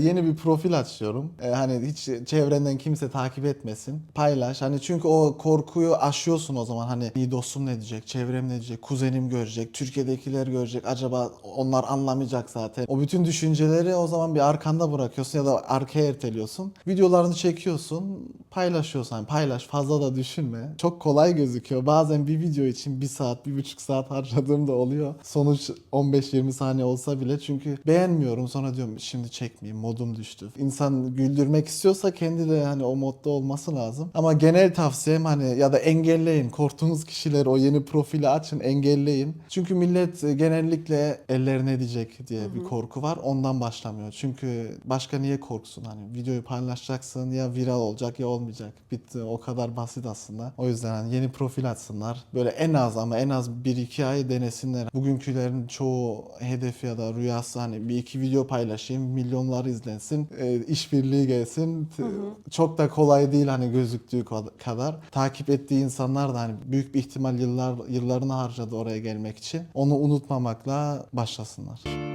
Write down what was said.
Yeni bir profil açıyorum. Ee, hani hiç çevrenden kimse takip etmesin. Paylaş. Hani çünkü o korkuyu aşıyorsun o zaman. Hani iyi dostum ne diyecek, çevrem ne diyecek, kuzenim görecek, Türkiye'dekiler görecek. Acaba onlar anlamayacak zaten. O bütün düşünceleri o zaman bir arkanda bırakıyorsun ya da arkaya erteliyorsun. Videolarını çekiyorsun, paylaşıyorsun. Hani paylaş, fazla da düşünme. Çok kolay gözüküyor. Bazen bir video için bir saat, bir buçuk saat harcadığım da oluyor. Sonuç 15-20 saniye olsa bile çünkü beğenmiyorum. Sonra diyorum şimdi çekmeyeyim, modum düştü. İnsan güldürmek istiyorsa kendi de hani o modda olması lazım. Ama genel tavsiyem hani ya da engelleyin. Korktuğunuz kişileri o yeni profili açın, engelleyin. Çünkü millet e, genellikle ellerine edecek diye bir korku var. Ondan başlamıyor. Çünkü başka niye korksun? Hani videoyu paylaşacaksın ya viral olacak ya olmayacak. Bitti. O kadar basit aslında. O yüzden hani yeni profil açsınlar. Böyle en az ama en az 1-2 ay denesinler. Bugünkülerin çoğu hedefi ya da rüyası hani bir iki video paylaşayım, milyonlar izlensin, e, işbirliği gelsin. T- Çok da kolay değil hani gözüktüğü kad- kadar. Takip ettiği insanlar da hani büyük bir ihtimal yıllar yıllarını harcadı oraya gelmek için. Onu unutmamakla başlasınlar.